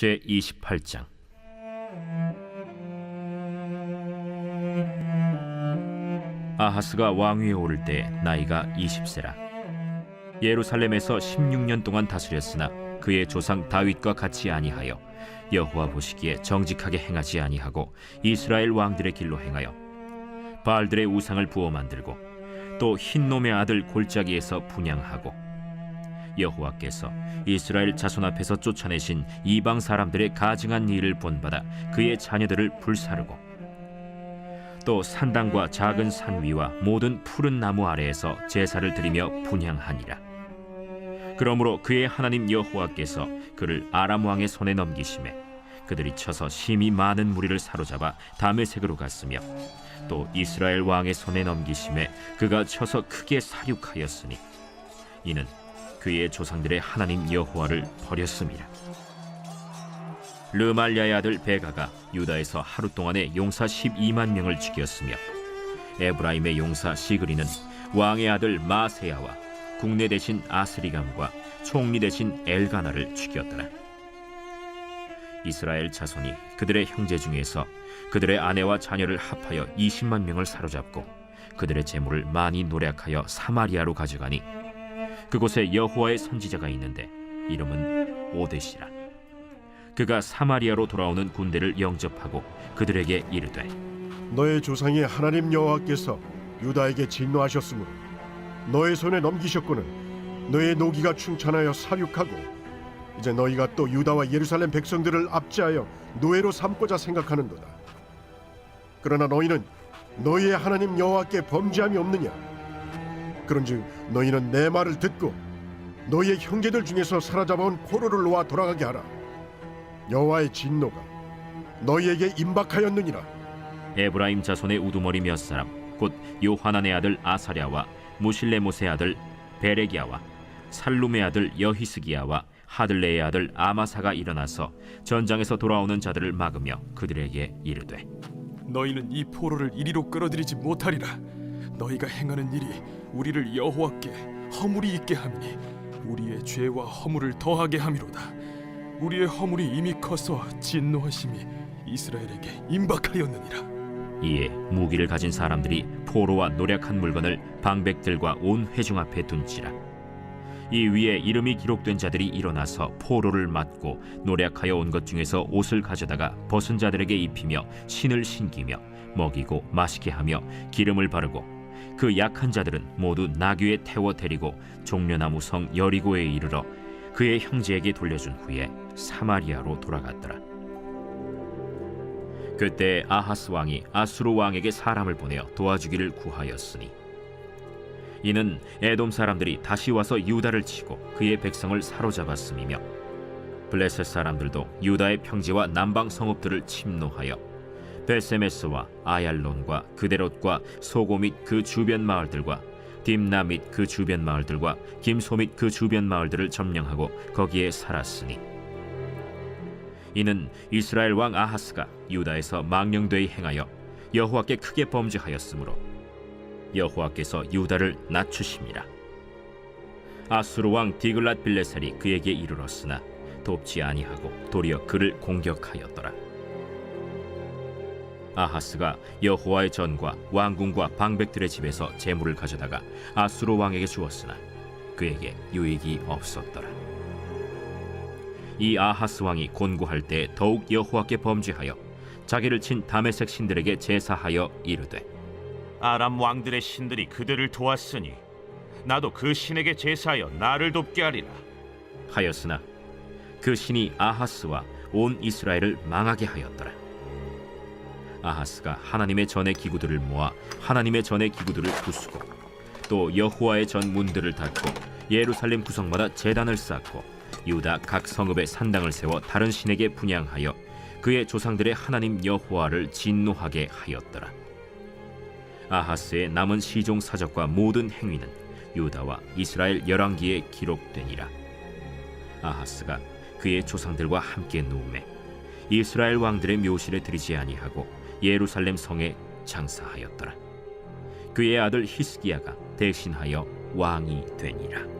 제 28장. 아하스가 왕위에 오를 때 나이가 20세라. 예루살렘에서 16년 동안 다스렸으나 그의 조상 다윗과 같이 아니하여 여호와 보시기에 정직하게 행하지 아니하고 이스라엘 왕들의 길로 행하여 바알들의 우상을 부어 만들고 또 흰놈의 아들 골짜기에서 분양하고 여호와께서 이스라엘 자손 앞에서 쫓아내신 이방 사람들의 가증한 일을 본받아 그의 자녀들을 불사르고 또 산당과 작은 산 위와 모든 푸른 나무 아래에서 제사를 드리며 분향하니라. 그러므로 그의 하나님 여호와께서 그를 아람 왕의 손에 넘기심에 그들이 쳐서 심히 많은 무리를 사로잡아 다메색으로 갔으며 또 이스라엘 왕의 손에 넘기심에 그가 쳐서 크게 사륙하였으니 이는 그의 조상들의 하나님 여호와를 버렸음이라. 르말야의 아들 베가가 유다에서 하루 동안에 용사 12만 명을 죽였으며 에브라임의 용사 시그리는 왕의 아들 마세야와 국내 대신 아스리감과 총리 대신 엘가나를 죽였더라. 이스라엘 자손이 그들의 형제 중에서 그들의 아내와 자녀를 합하여 20만 명을 사로잡고 그들의 재물을 많이 노력하여 사마리아로 가져가니 그곳에 여호와의 선지자가 있는데 이름은 오데시라. 그가 사마리아로 돌아오는 군대를 영접하고 그들에게 이르되 너의 조상의 하나님 여호와께서 유다에게 진노하셨으므로 너의 손에 넘기셨거늘 너의 노기가 충천하여 사륙하고 이제 너희가 또 유다와 예루살렘 백성들을 압제하여 노예로 삼고자 생각하는도다. 그러나 너희는 너희의 하나님 여호와께 범죄함이 없느냐? 그런즉 너희는 내 말을 듣고 너희의 형제들 중에서 사로잡아온 포로를 놓아 돌아가게 하라. 여호와의 진노가 너희에게 임박하였느니라. 에브라임 자손의 우두머리 몇 사람 곧 요하난의 아들 아사랴와 무실레못의 아들 베레기야와 살룸의 아들 여히스기야와 하들레의 아들 아마사가 일어나서 전장에서 돌아오는 자들을 막으며 그들에게 이르되 너희는 이 포로를 이리로 끌어들이지 못하리라. 너희가 행하는 일이 우리를 여호와께 허물이 있게 함이니 우리의 죄와 허물을 더하게 함이로다. 우리의 허물이 이미 커서 진노하심이 이스라엘에게 임박하였느니라. 이에 무기를 가진 사람들이 포로와 노력한 물건을 방백들과 온 회중 앞에 둔지라 이 위에 이름이 기록된 자들이 일어나서 포로를 맞고 노력하여 온 것 중에서 옷을 가져다가 벗은 자들에게 입히며 신을 신기며 먹이고 마시게 하며 기름을 바르고 그 약한 자들은 모두 나귀에 태워 데리고 종려나무 성 여리고에 이르러 그의 형제에게 돌려준 후에 사마리아로 돌아갔더라. 그때 아하스 왕이 아수르 왕에게 사람을 보내어 도와주기를 구하였으니 이는 에돔 사람들이 다시 와서 유다를 치고 그의 백성을 사로잡았음이며 블레셋 사람들도 유다의 평지와 남방 성읍들을 침노하여 베세메스와 아얄론과 그데롯과 소고 및 그 주변 마을들과 딥나 및 그 주변 마을들과 김소 및 그 주변 마을들을 점령하고 거기에 살았으니 이는 이스라엘 왕 아하스가 유다에서 망령되이 행하여 여호와께 크게 범죄하였으므로 여호와께서 유다를 낮추심이라 아수르 왕 디글랏 빌레셀이 그에게 이르렀으나 돕지 아니하고 도리어 그를 공격하였더라 아하스가 여호와의 전과 왕궁과 방백들의 집에서 재물을 가져다가 아수르 왕에게 주었으나 그에게 유익이 없었더라 이 아하스 왕이 곤고할 때 더욱 여호와께 범죄하여 자기를 친 다메섹 신들에게 제사하여 이르되 아람 왕들의 신들이 그들을 도왔으니 나도 그 신에게 제사하여 나를 돕게 하리라. 하였으나 그 신이 아하스와 온 이스라엘을 망하게 하였더라. 아하스가 하나님의 전의 기구들을 모아 하나님의 전의 기구들을 부수고 또 여호와의 전 문들을 닫고 예루살렘 구성마다 제단을 쌓고 유다 각 성읍에 산당을 세워 다른 신에게 분양하여 그의 조상들의 하나님 여호와를 진노하게 하였더라. 아하스의 남은 시종 사적과 모든 행위는 유다와 이스라엘 열왕기에 기록되니라. 아하스가 그의 조상들과 함께 누움에 이스라엘 왕들의 묘실에 들이지 아니하고 예루살렘 성에 장사하였더라. 그의 아들 히스기야가 대신하여 왕이 되니라.